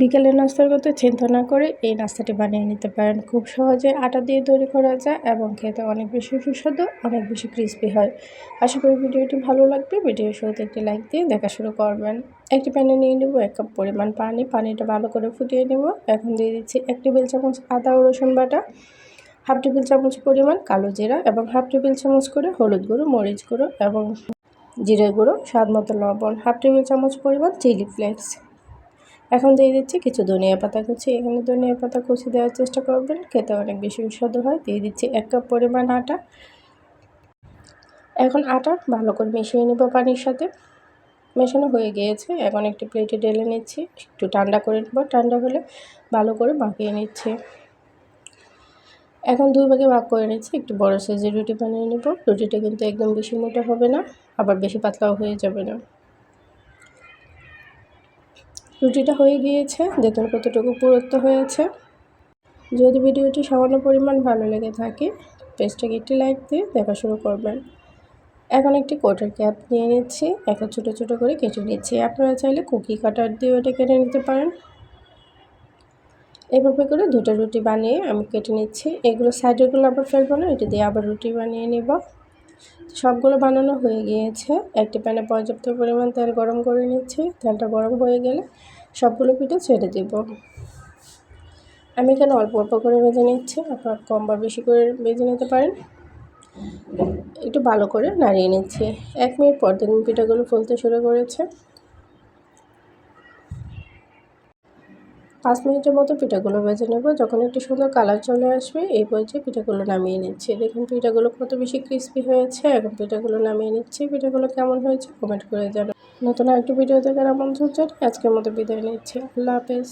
বিকেলে নাস্তার কথা চিন্তা না করে এই নাস্তাটি বানিয়ে নিতে পারেন। খুব সহজে আটা দিয়ে তৈরি করা যায় এবং খেতে অনেক বেশি সুস্বাদু, অনেক বেশি ক্রিস্পি হয়। আশা করি ভিডিওটি ভালো লাগবে। ভিডিও শুরুতে একটি লাইক দিয়ে দেখা শুরু করবেন। একটি প্যানে নিয়ে নেব এক কাপ পরিমাণ পানি। পানিটা ভালো করে ফুটিয়ে নেব। এখন দিয়ে দিচ্ছি এক টেবিল চামচ আদা ও রসুন বাটা, হাফ টেবিল চামচ পরিমাণ কালো জিরা এবং হাফ টেবিল চামচ করে হলুদ গুঁড়ো, মরিচ গুঁড়ো এবং জিরে গুঁড়ো স্বাদ মতো লবণ, হাফ টেবিল চামচ পরিমাণ চিলি ফ্লেক্স। এখন দিয়ে দিচ্ছি কিছু ধনিয়া পাতা কুচি। এখানে ধনিয়া পাতা কুচি দেওয়ার চেষ্টা করবেন, খেতে অনেক বেশি সুস্বাদু হয়। দিয়ে দিচ্ছি এক কাপ পরিমাণ আটা। এখন আটা ভালো করে মিশিয়ে নেব পানির সাথে। মেশানো হয়ে গিয়েছে, এখন একটি প্লেটে ঢেলে নিচ্ছি। একটু ঠান্ডা করে নেব, ঠান্ডা হলে ভালো করে মাখিয়ে নিচ্ছি। এখন দুই ভাগে ভাগ করে নিচ্ছি, একটু বড় সাইজের রুটি বানিয়ে নেব। রুটিটা কিন্তু একদম বেশি মোটা হবে না, আবার বেশি পাতলাও হয়ে যাবে না। রুটিটা হয়ে গিয়েছে দেখুন কতটুকু পুরুত্ব হয়েছে। যদি ভিডিওটি সামান্য পরিমাণ ভালো লেগে থাকে, পেজটাকে একটি লাইক দিয়ে দেখা শুরু করবেন। এখন একটি কোটার ক্যাপ নিয়ে নিচ্ছি। এখন ছোটো ছোটো করে কেটে নিচ্ছি। আপনারা চাইলে কুকি কাটার দিয়ে ওটা কেটে নিতে পারেন। এভাবে করে দুটো রুটি বানিয়ে আমি কেটে নিচ্ছি। এগুলো সাইডেরগুলো আবার ফেলব না, এটি দিয়ে আবার রুটি বানিয়ে নিব। সবগুলো বানানো হয়ে গিয়েছে। একটি প্যানে পর্যাপ্ত পরিমাণ তেল গরম করে নিচ্ছি। তেলটা গরম হয়ে গেলে সবগুলো পিঠে ছেড়ে দেব। আমি এখানে অল্প অল্প করে ভেজে নিচ্ছি। আপনার কম বা বেশি করে ভেজে নিতে পারেন। একটু ভালো করে নাড়িয়ে নিচ্ছি। এক মিনিট পর দেখুন পিঠাগুলো ফুলতে শুরু করেছে। পাঁচ মিনিটের মতো পিঠাগুলো ভেজে নেব। যখন একটু সুন্দর কালার চলে আসবে, এই পর্যায়ে পিঠাগুলো নামিয়ে নিচ্ছে। দেখুন, পিঠাগুলো কত বেশি ক্রিস্পি হয়েছে। এখন পিঠাগুলো নামিয়ে নিচ্ছি। পিঠাগুলো কেমন হয়েছে কমেন্ট করে জানো নতুন একটি ভিডিও দেখার আমন্ত্রণ জানাই আজকের মতো বিদায় নিচ্ছি। আল্লাহ হাফেজ।